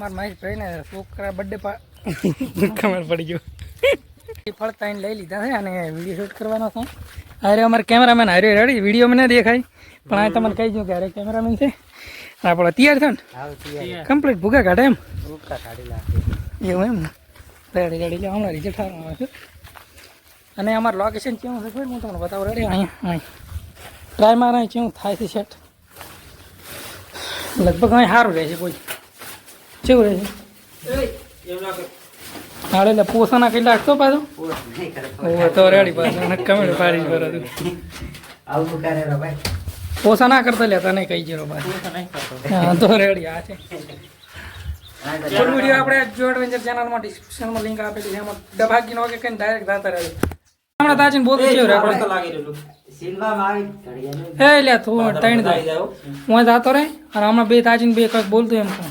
મારા મહેશ ભાઈને છોકરા બર્થડે પા ખબર પડી ગયો. ફળ તાઈને લઈ લીધા છે અને વીડિયો શૂટ કરવાનો છે. અરે અમારે કેમેરામેન હારે રેડી વીડિયો મને દેખાય. પણ આ તમને કહી દઉં કે અરે કેમેરામેન છે. આપણે તૈયાર છે ને? કમ્પ્લીટ ભૂગા કાઢે એમ. એવું એમ ને? રેડી રેડી લે હમણાં રિઝલ્ટ સારું આવે છે. અને અમારું લોકેશન કેવું છે હું તમને બતાવું રેડી અહીંયા અહીંયા. ટ્રાય મારે કેવું થાય છે સેટ લગભગ અહીં સારું રહે છે કોઈ. કેવું રહે છે? હાડે એટલે પોસાના કઈ લાગતો પાછો? ઓ તો રેડી પાછો. અને કમેડ પાડી બરાબર આવું કરે ભાઈ પોસા ના કરતા લેતા નહીં કઈ જરો પાછો. હા તો રેડી આ છે. ફૂલ વીડિયો આપણે જો એડવેન્ચર ચેનલમાં ડિસ્ક્રિપ્શનમાં લિંક આપેલી છે. એમાં દબાકી નો કે કઈ ડાયરેક્ટ જાતા રહે હમણાં તાજીને બોલતું થયો રે આપણે આવી ઘડિયાળનું એ લે તું ટાઈન દે હું જાતો રે અને હમણાં બે તાજીને બે કંઈક બોલતું એમ કહું.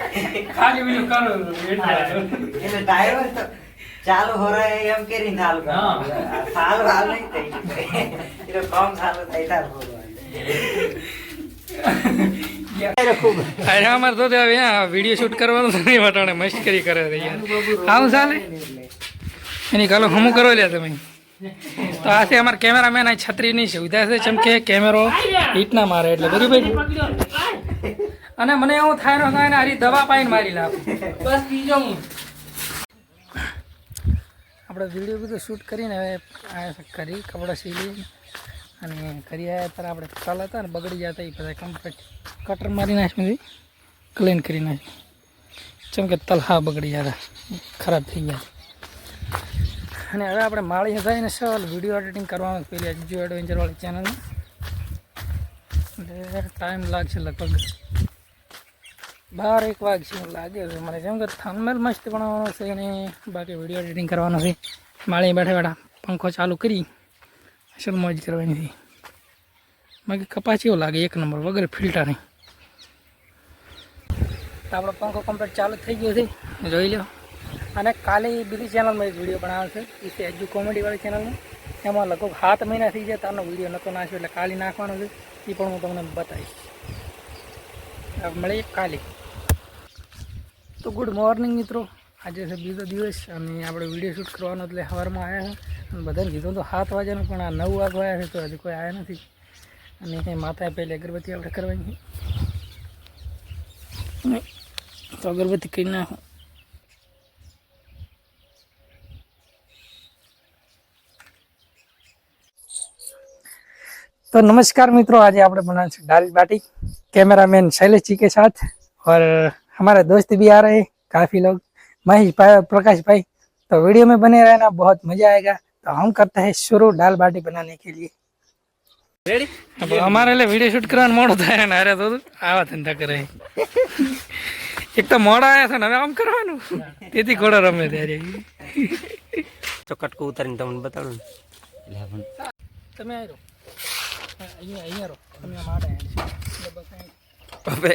ખાલી બીજું કરું એટલે ડ્રાઈવર તો ચાલુ હો રહે એમ કેરી. નાલ સાલ હાલ નહીં થઈ એટલે કોમ સારું થઈ તાર અરે અમારે તો ત્યાં અહીંયા વીડિયો શૂટ કરવાનું તો નહીં વટાણે મસ્કરી કરે છે યાર. એની કાલો હમું કરો લે તમે. તો આ છે અમારા કેમેરામેન છત્રી છત્રીની સુવિધા છે જેમ કેમેરો હિટ ના મારે એટલે. બરાબર? અને મને એવું થાય ને થાય હારી દવા પાઈને મારી લાવ. બસ બીજો હું. આપણે વીડિયો બધું શૂટ કરીને હવે આ કરી કપડાં સીલી અને કરી આવ્યા ત્યારે આપણે તલ હતા ને બગડી જતા એ બધા કમ્પ્લીટ કટર મારી નાખ્યું ક્લીન કરી નાખ્યું. જેમ કે તલહા બગડી જતા ખરાબ થઈ ગયા. અને હવે આપણે માળી હતા એને સવાલ વીડિયો એડિટિંગ કરવાનું પેલી અજુ એડવેન્ચરવાળી ચેનલમાં એટલે ટાઈમ લાગશે લગભગ. બાર એક વાગ છે લાગે છે. મને જેમ કે થંબનેલ મસ્ત બનાવવાનો છે અને બાકી વીડિયો એડિટિંગ કરવાનો છે. માળી બેઠા બેઠા પંખો ચાલુ કરી. અસલ મોજ કરવાની છે. બાકી કપાસ એવો લાગે? એક નંબર વગર ફિલ્ટર નહીં તો આપણો પંખો કમ્પ્લીટ ચાલુ થઈ ગયો છે. જોઈ લો. અને કાલે બીજી ચેનલમાં એક વીડિયો બનાવ્યો છે. એ છે હજુ કોમેડીવાળી ચેનલમાં એમાં લગભગ સાત મહિના થઈ ગયા તારનો વીડિયો નહોતો નાખ્યો એટલે કાલે નાખવાનો છે. એ પણ હું તમને બતાવીશ. મળીએ કાલે. તો ગુડ મોર્નિંગ મિત્રો. આજે છે બીજો દિવસ અને આપણે વીડિયો શૂટ કરવાનો એટલે સવારમાં આવ્યા છે. અને બધાને કીધું તો સાત વાગ્યાનું, પણ આ નવ વાગવા આવ્યા છે તો હજી કોઈ આવ્યા નથી. અને માતા પહેલી અગરબત્તી આપણે કરવાની છે. તો અગરબત્તી કરી નાખો. તો નમસ્કાર મિત્રો, આજે આપણે બનાવે છે દાલ બાટી. કેમેરામેન શૈલેષ જી કે સાથ. ઓર हमारे दोस्त भी आ रहे हैं काफी लोग महेश भाई प्रकाश भाई तो वीडियो में बने रहना बहुत मजा आएगा तो हम करते हैं शुरू दाल बाटी बनाने के लिए રેડી अब हमारे लिए वीडियो शूट કરવાનું મોડું થાય ને અરે તો આવા ધંધા કરે એક તો મોડા આવ્યા છે ને હવે આમ કરવાનું તેથી ઘોડા રમે ત્યારે તો કટકો ઉતારીને તમને બતાડું તમે આવ્યો અહીંયા અહીંયા રહો તમે આમ આડા આવ્યા છો. એટલે બસ અહીં. હવે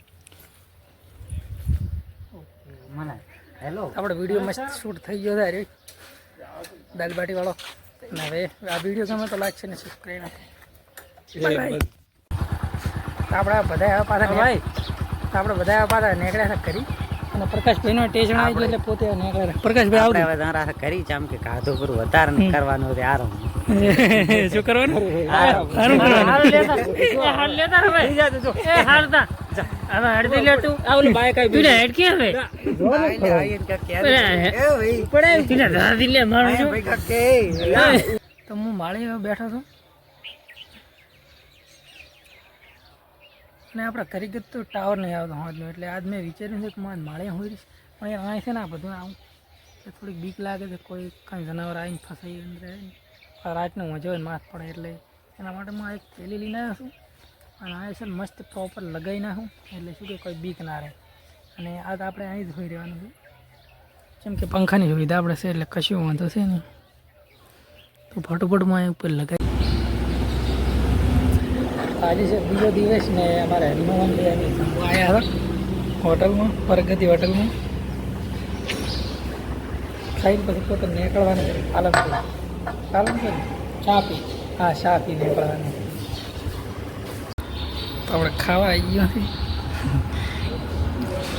મને. હેલો આપણો વીડિયો મસ્ત શૂટ થઈ ગયો છે દાલબાટી દાલ બાટી વાળો ને હવે આ વીડિયો ગમે તો લાગશે ને સબસ્ક્રાઈબ આપણે બધા પાછા ભાઈ. આપણે બધા પાછા નીકળ્યા કરી અને પ્રકાશભાઈનો ટેન્શન આવી ગયું એટલે પોતે નીકળે પ્રકાશભાઈ આવડે હવે તારા કરી આમ કે કાધું પર વધારે નહીં કરવાનું છે આરામ શું કરવાનું? આરામ. કરવાનું. હાલ લેતા લેતા હવે. એ હાલતા હવે હળદી લે તું. આ ઓલું તું હેડ કે હવે. આઈને આઈને કાંઈક કહે છે. એ, એ પડે તું લે લે મારું આઈને છું ભાઈ કાંઈક કહે. તો હું માળી બેઠો છું. અને આપણે કરી ગયું તો ટાવર નહીં આવતો હોજનો એટલે આજ મેં વિચાર્યું છે કે મારે માળે હોય રહીશ. પણ એ અહીં છે ને આ બધું આવું. એટલે થોડીક બીક લાગે છે, કોઈ કાંઈ જનાવર આવીને ફસાઈ અંદર રાતનો મજો હોય માથ પડે એટલે. એના માટે હું એક થેલી લઈને આવ્યો છું. અને આ છે મસ્ત પ્રોપર લગાવી નાખું. એટલે શું કે કોઈ બીક ના રહે. અને આ તો આપણે અહીં જ હોઈ રહેવાનું છે. જેમ કે પંખાની સુવિધા આપણે છે, એટલે કશું વાંધો છે નહીં. તો ફટોફટમાં અહીં ઉપર લગાવી આજે છે બીજો દિવસ ને અમારે હનુમાન આવ્યા હતા હોટલમાં પ્રગતિ હોટલમાં. ખાઈને પછી પોતે નીકળવાનું છે પાલનપુર. પાલનપુર? ચા પી. હા ચા પી નીકળવાનું. આપણે ખાવા આવી ગયો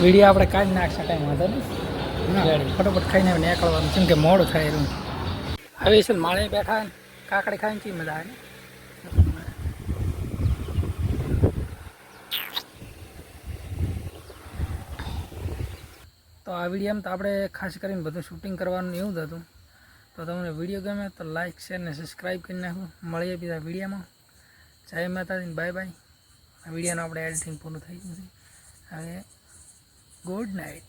વીડિયો આપણે કાઢી નાખશે કાંઈ વાંધો નહીં. ફટોફટ ખાઈને નીકળવાનું કેમ કે મોડું થાય રહ્યું હવે છે માળે બેઠા કાકડી ખાઈને ચી મજા આવે તો આ વિડીયોમાં તો આપણે ખાસ કરીને બધું શૂટિંગ કરવાનું એવું જ હતું. તો તમને વીડિયો ગમે તો લાઇક શેર ને સબસ્ક્રાઈબ કરી નાખો. મળીએ બીજા વિડીયોમાં. જય માતાજી બાય બાય આ વિડીયોનું આપણે એડિટિંગ પૂરું થઈ ગયું છે. હવે ગુડ નાઇટ